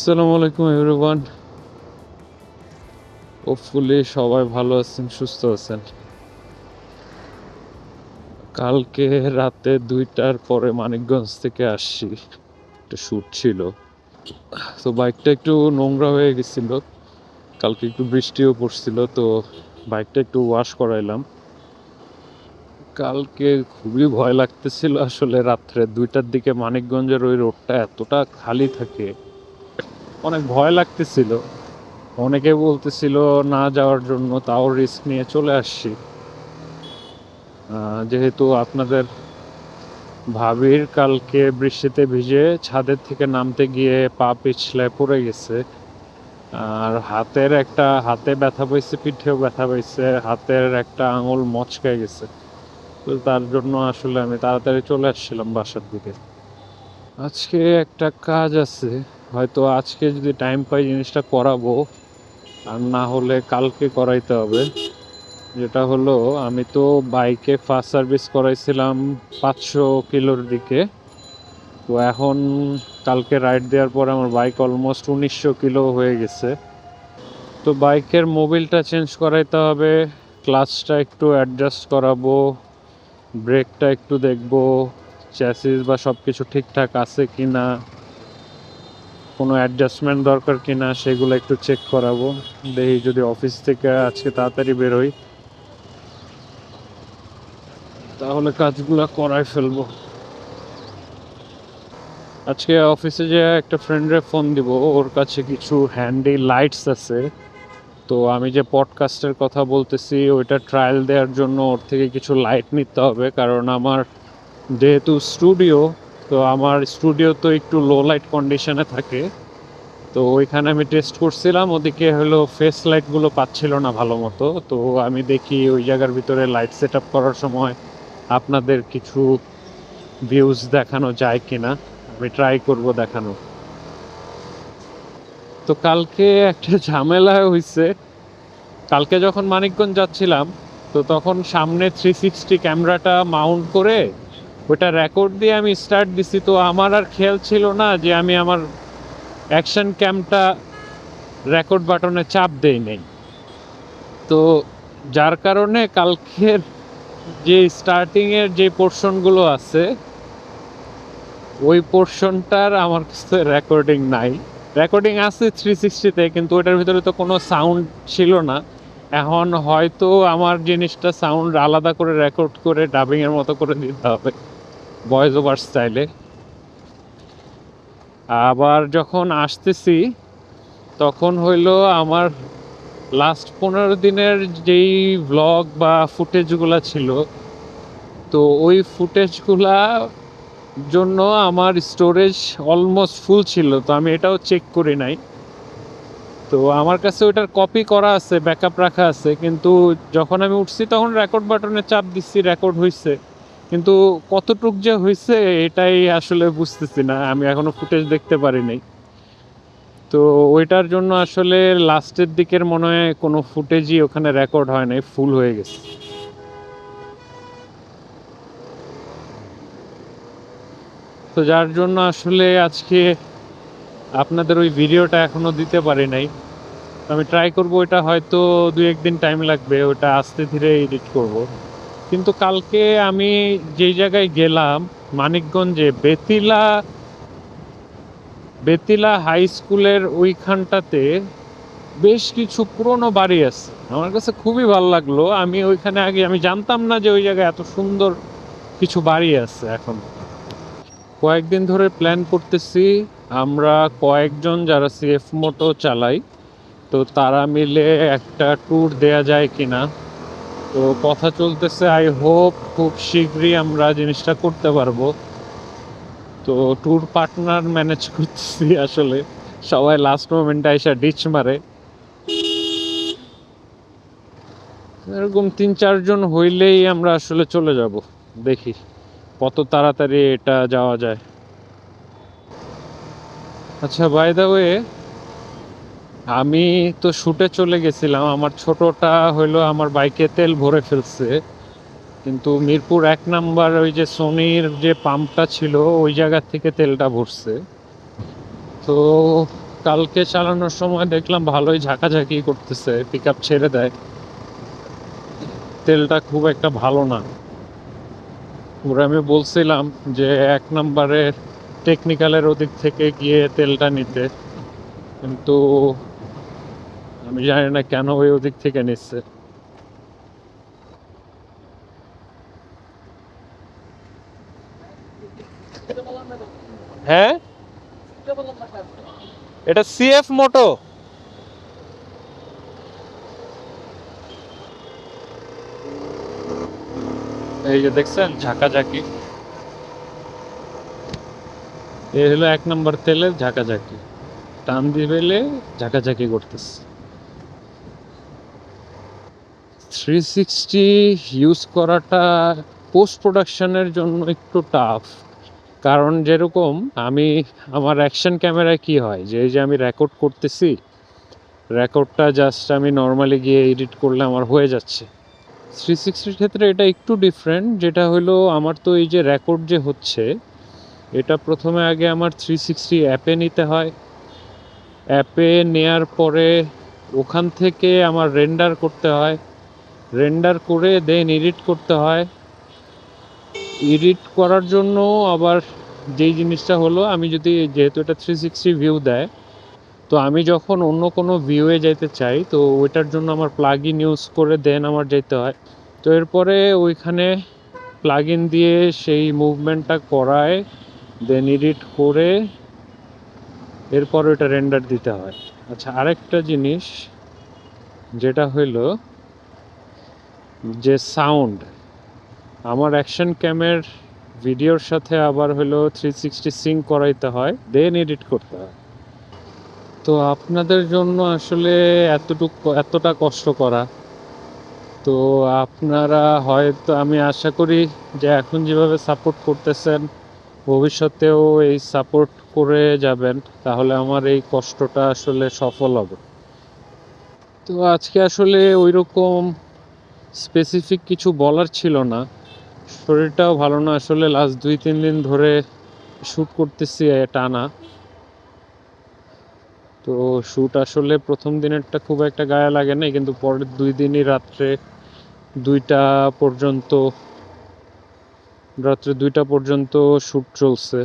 আসসালামু আলাইকুম everyone hopefully সবাই ভালো আছেন, সুস্থ আছেন। কালকে রাতে দুইটার পরে মানিকগঞ্জ থেকে আসছি। একটা শ্যুট ছিল। তো বাইকটা একটু নোংরা হয়ে গেছিল। কালকে একটু বৃষ্টিও পড়ছিল, তো বাইকটা একটু ওয়াশ করাইলাম। কালকে খুবই ভয় লাগতেছিল আসলে রাত্রে। দুইটার দিকে মানিকগঞ্জের ওই রোডটা এতটা খালি থাকে। অনেক ভয় লাগতেছিল। অনেকে বলতেছিল না যাওয়ার জন্য তাও রিস্ক নিয়ে চলে আসছি। যেহেতু আপনাদের ভাবির কালকে বৃষ্টিতে ভিজে ছাদের থেকে নামতে গিয়ে পা পিছলে পড়ে গেছে। আর হাতের একটা, হাতে ব্যথা পাইছে, পিঠেও ব্যথা পাইছে, হাতের একটা আঙুল মচকে গেছে। তো তার জন্য আসলে আমি তাড়াতাড়ি চলে আসছিলাম বাসার দিকে। আজকে একটা কাজ আছে। হয়তো আজকে যদি টাইম পাই জিনিসটা করাবো, আর না হলে কালকে করাইতে হবে। যেটা হলো, আমি তো বাইকে ফার্স্ট সার্ভিস করাইছিলাম পাঁচশো কিলোর দিকে। তো এখন কালকে রাইড দেওয়ার পর আমার বাইক অলমোস্ট উনিশশো কিলো হয়ে গেছে। তো বাইকের মোবিলটা চেঞ্জ করাইতে হবে ক্লাচটা একটু অ্যাডজাস্ট করাবো ব্রেকটা একটু দেখব চ্যাসিস বা সব কিছু ঠিকঠাক আছে কি না কোনো অ্যাডজাস্টমেন্ট দরকার কি না সেগুলো একটু চেক করাবো। দেখি যদি অফিস থেকে আজকে তাড়াতাড়ি বেরোই তাহলে কাজগুলো করাই ফেলব। আজকে অফিসে যে একটা ফ্রেন্ডরে ফোন দিব, ওর কাছে কিছু হ্যান্ডি লাইটস আছে। তো আমি যে পডকাস্টের কথা বলতেছি, ওইটা ট্রায়াল দেওয়ার জন্য ওর থেকে কিছু লাইট নিতে হবে। কারণ আমার যেহেতু স্টুডিও তো আমার স্টুডিও তো একটু লো লাইট কন্ডিশনে থাকে। তো ওইখানে আমি টেস্ট করছিলাম, ওদিকে হলো ফেস লাইটগুলো পাচ্ছিল না ভালো মতো। তো আমি দেখি ওই জায়গার ভিতরে লাইট সেট করার সময় আপনাদের কিছু ভিউজ দেখানো যায় কিনা। আমি ট্রাই করব দেখানো তো কালকে একটা ঝামেলা হয়েছে কালকে যখন মানিকগঞ্জ যাচ্ছিলাম, তো তখন সামনে থ্রি সিক্সটি ক্যামেরাটা মাউন্ট করে ওটা রেকর্ড দিয়ে আমি স্টার্ট দিছি। তো আমার আর খেয়াল ছিল না যে আমি আমার অ্যাকশন ক্যামটা রেকর্ড বাটনে চাপ দেই নেই। তো যার কারণে কালকের যে স্টার্টিংয়ের যে পোর্শনগুলো আছে, ওই পোর্শনটার আমার কাছে রেকর্ডিং নাই। রেকর্ডিং আছে থ্রি সিক্সটিতে কিন্তু ওটার ভিতরে তো কোনো সাউন্ড ছিল না। এখন হয়তো আমার জিনিসটা সাউন্ড আলাদা করে রেকর্ড করে ডাবিংয়ের মতো করে দিতে হবে। ভয়েস ওভার স্টাইলে। আবার যখন আসতেছি, তখন হইল আমার লাস্ট পনেরো দিনের যেই ব্লগ বা ফুটেজগুলো ছিল, তো ওই ফুটেজগুলা জন্য আমার স্টোরেজ অলমোস্ট ফুল ছিল, তো আমি এটাও চেক করি নাই। তো আমার কাছে ওটার কপি করা আছে ব্যাকআপ রাখা আছে, কিন্তু যখন আমি উঠছি তখন রেকর্ড বাটনে চাপ দিচ্ছি রেকর্ড হয়েছে কিন্তু কতটুক যে হয়েছে, এটাই আসলে বুঝতেছি না। আমি এখনও ফুটেজ দেখতে পারি নাই। তো ওইটার জন্য আসলে লাস্টের দিকের মনে হয় কোনো ফুটেজই ওখানে রেকর্ড হয় নাই ফুল হয়ে গেছে। তো যার জন্য আসলে আজকে আপনাদের ওই ভিডিওটা এখনও দিতে পারি নাই। আমি ট্রাই করব, ওইটা হয়তো দু একদিন টাইম লাগবে ওটা আস্তে ধীরে এডিট করব। কিন্তু কালকে আমি যেই জায়গায় গেলাম, মানিকগঞ্জে, বেতিলা বেতিলা হাই স্কুলের ওইখানটাতে বেশ কিছু পুরনো বাড়ি আছে। আমার কাছে খুবই ভালো লাগল। আমি ওইখানে আগে, আমি জানতাম না যে ওই জায়গায় এত সুন্দর কিছু বাড়ি আছে এখন। কয়েকদিন ধরে প্ল্যান করতেছি, আমরা কয়েকজন যারা সিএফ মোটো চালাই, তো তারা মিলে একটা ট্যুর দেয়া যায় কিনা। তো কথা চলতেছে আই হোপ খুব শীঘ্রই আমরা জিনিসটা করতে পারব। তো ট্যুর পার্টনার ম্যানেজ করতেছি আসলে। সবাই লাস্ট মোমেন্টে এসে ডিচ মারে। এরকম তিন চারজন হইলেই আমরা আসলে চলে যাব, দেখি কত তাড়াতাড়ি এটা যাওয়া যায়। আচ্ছা বাই দা ওয়ে আমি তো শুটে চলে গেছিলাম। আমার ছোটটা হইল আমার বাইকে তেল ভরে ফেলছে। কিন্তু মিরপুর এক নাম্বার ওই যে সোনির যে পাম্পটা ছিল, ওই জায়গা থেকে তেলটা ভরছে। তো কালকে চালানোর সময় দেখলাম ভালোই ঝাঁকাঝাঁকি করতেছে পিক ছেড়ে দেয়। তেলটা খুব একটা ভালো না। ওরা আমি বলছিলাম যে এক নম্বরে টেকনিক্যালের ওদিক থেকে গিয়ে তেলটা নিতে। কিন্তু আমি জানি না কেন ওই ওদিক থেকে নিচ্ছে। হ্যাঁ? এটা সিএফ মোটো এই যে দেখছেন, ঝাঁকাঝাঁকি। এই হলো এক নম্বর তেলের ঝাঁকাঝাঁকি। টান দিবেলে ঝাঁকাঝাঁকি করতেছে। থ্রি সিক্সটি ইউজ করাটা পোস্ট প্রোডাকশনের জন্য একটু টাফ কারণ যেরকম আমি, আমার অ্যাকশন ক্যামেরায় কি হয়? যে যে আমি রেকর্ড করতেছি রেকর্ডটা জাস্ট আমি নর্মালি গিয়ে এডিট করলে আমার হয়ে যাচ্ছে। থ্রি সিক্সটির ক্ষেত্রে এটা একটু ডিফারেন্ট যেটা হলো আমার তো এই যে রেকর্ড যে হচ্ছে, এটা প্রথমে আগে আমার থ্রি সিক্সটি অ্যাপে নিতে হয়। অ্যাপে নেয়ার পরে ওখান থেকে আমার রেন্ডার করতে হয়। রেন্ডার করে দেন এডিট করতে হয়। এডিট করার জন্য আবার যেই জিনিসটা হলো, আমি যদি যেহেতু এটা থ্রি সিক্সটি ভিউ দেয়, তো আমি যখন অন্য কোনো ভিউয়ে যেতে চাই, তো ওইটার জন্য আমার প্লাগ ইন ইউজ করে দেন আমার যেতে হয়। তো এরপরে ওইখানে প্লাগ ইন দিয়ে সেই মুভমেন্টটা করায় দেন এডিট করে এরপর ওইটা রেন্ডার দিতে হয়। আচ্ছা আরেকটা জিনিস, যেটা হইল যে সাউন্ড আমার অ্যাকশন ক্যামের ভিডিওর সাথে আবার হলো থ্রি সিক্সটি সিং করাইতে হয় দেন এডিট করতে হয়। তো আপনাদের জন্য আসলে এতটুকু, এতটা কষ্ট করা। তো আপনারা হয়তো, আমি আশা করি যে এখন যেভাবে সাপোর্ট করতেছেন, ভবিষ্যতেও এই সাপোর্ট করে যাবেন, তাহলে আমার এই কষ্টটা আসলে সফল হবে। তো আজকে আসলে ওই রকম স্পেসিফিক কিছু বলার ছিল না। শরীরটাও ভালো না, আসলে লাস্ট দুই, তিন দিন ধরে শ্যুট করতেছি টানা। তো শ্যুট আসলে প্রথম দিনেরটা খুব একটা গায়ে লাগে না কিন্তু পরের দুই দিনই রাত্রে দুইটা পর্যন্ত, রাত্রে দুইটা পর্যন্ত শ্যুট চলছে।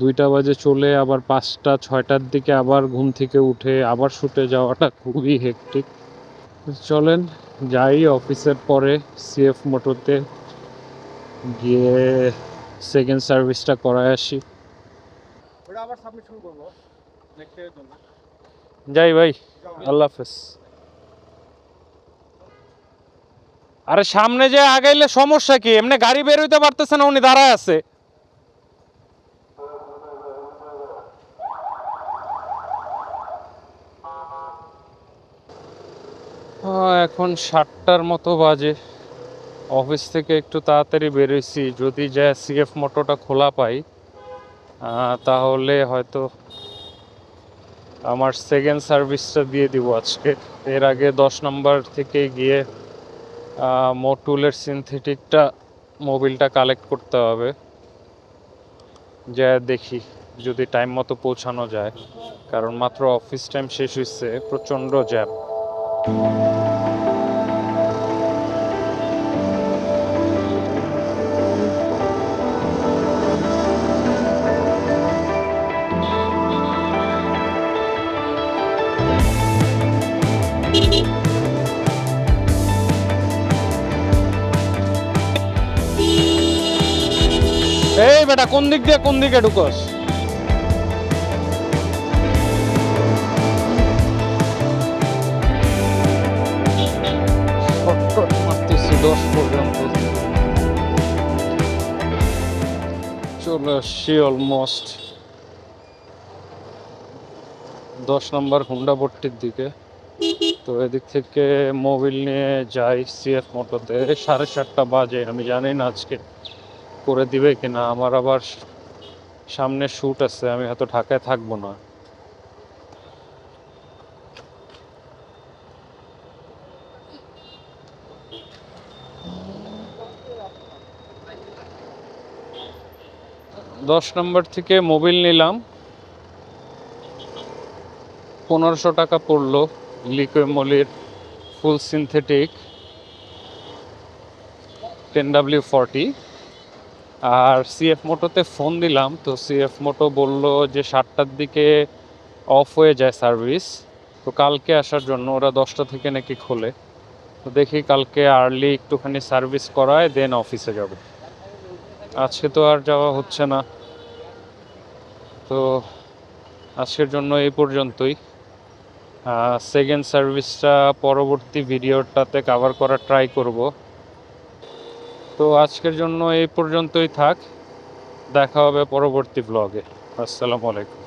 দুইটা বাজে চলে আবার পাঁচটা, ছয়টার দিকে আবার ঘুম থেকে উঠে আবার শুটে যাওয়াটা খুবই হেকটিক চলেন যাই অফিসের পরে সিএফ মোটরতে গিয়ে সেকেন্ড সার্ভিসটা করায় আসি। ওটা আবার সাবমিট শুরু করব। নেক্সট জন্য। যাই ভাই আল্লাহ হাফেজ। আরে সামনে যে আগাইলে সমস্যা কি? এমনি গাড়ি বের হইতে পারতেছে না উনি দাঁড়ায় আছে। এখন সাতটার মতো বাজে। অফিস থেকে একটু তাড়াতাড়ি বেরোইছি। যদি যা সিএফ মোটোটা খোলা পাই তাহলে হয়তো আমার সেকেন্ড সার্ভিসটা দিয়ে দিব আজকে। এর আগে দশ নম্বর থেকে গিয়ে মোটুলের সিনথেটিকটা মোবিলটা কালেক্ট করতে হবে। যা দেখি যদি টাইম মতো পৌঁছানো যায়। কারণ মাত্র অফিস টাইম শেষ হয়েছে প্রচণ্ড জ্যাম এই বেটা, কোন দিক দিয়ে, কোন দিকে ঢুকস? দশ চলে আসছি অলমোস্ট দশ নম্বর হুন্ডা ভর্তির দিকে। তো এদিক থেকে মোবিল নিয়ে যাই সিএফ মোটরতে সাড়ে সাতটা বাজে, আমি জানি না আজকে। করে দিবে কিনা? আমার আবার সামনে শ্যুট আছে, আমি হয়তো ঢাকায় থাকব না। দশ নম্বর থেকে মোবিল নিলাম। পনেরোশো টাকা পড়ল লিকুইমলির full synthetic ten W forty. আর সিএফ মোটোতে ফোন দিলাম, তো সিএফ মোটো বলল যে সাতটার দিকে অফ হয়ে যায় সার্ভিস তো কালকে আসার জন্য, ওরা দশটা থেকে নাকি খোলে। তো দেখি কালকে আর্লি একটুখানি সার্ভিস করায় দেন অফিসে যাব। আজকে তো আর যাওয়া হচ্ছে না। তো আজকের জন্য এই পর্যন্তই। সেকেন্ড সার্ভিসটা পরবর্তী ভিডিওটাতে কভার করার ট্রাই করব। তো আজকের জন্য এই পর্যন্তই থাক। দেখা হবে পরবর্তী ব্লগে আসসালামু আলাইকুম।